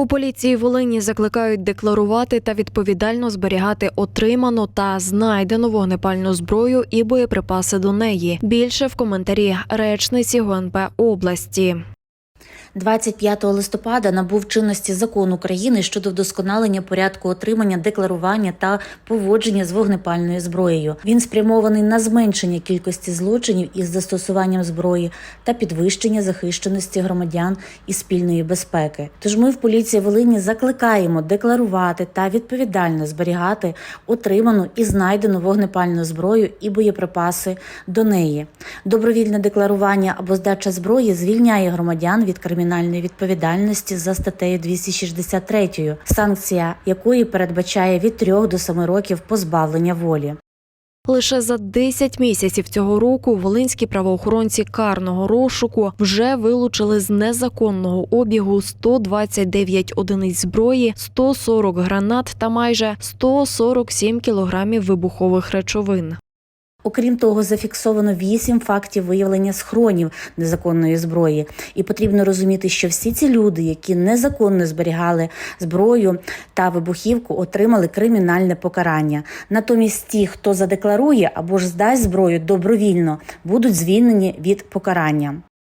У поліції Волині закликають декларувати та відповідально зберігати отриману та знайдену вогнепальну зброю і боєприпаси до неї. Більше в коментарі речниці ГНП області. 25 листопада набув чинності закон України щодо вдосконалення порядку отримання, декларування та поводження з вогнепальною зброєю. Він спрямований на зменшення кількості злочинів із застосуванням зброї та підвищення захищеності громадян і спільної безпеки. Тож ми в поліції Волині закликаємо декларувати та відповідально зберігати отриману і знайдену вогнепальну зброю і боєприпаси до неї. Добровільне декларування або здача зброї звільняє громадян від кримінальної відповідальності за статтею 263, санкція якої передбачає від 3 до 7 років позбавлення волі. Лише за 10 місяців цього року волинські правоохоронці карного розшуку вже вилучили з незаконного обігу 129 одиниць зброї, 140 гранат та майже 147 кілограмів вибухових речовин. Окрім того, зафіксовано вісім фактів виявлення схронів незаконної зброї, і потрібно розуміти, що всі ці люди, які незаконно зберігали зброю та вибухівку, отримали кримінальне покарання. Натомість ті, хто задекларує або ж здасть зброю добровільно, будуть звільнені від покарання.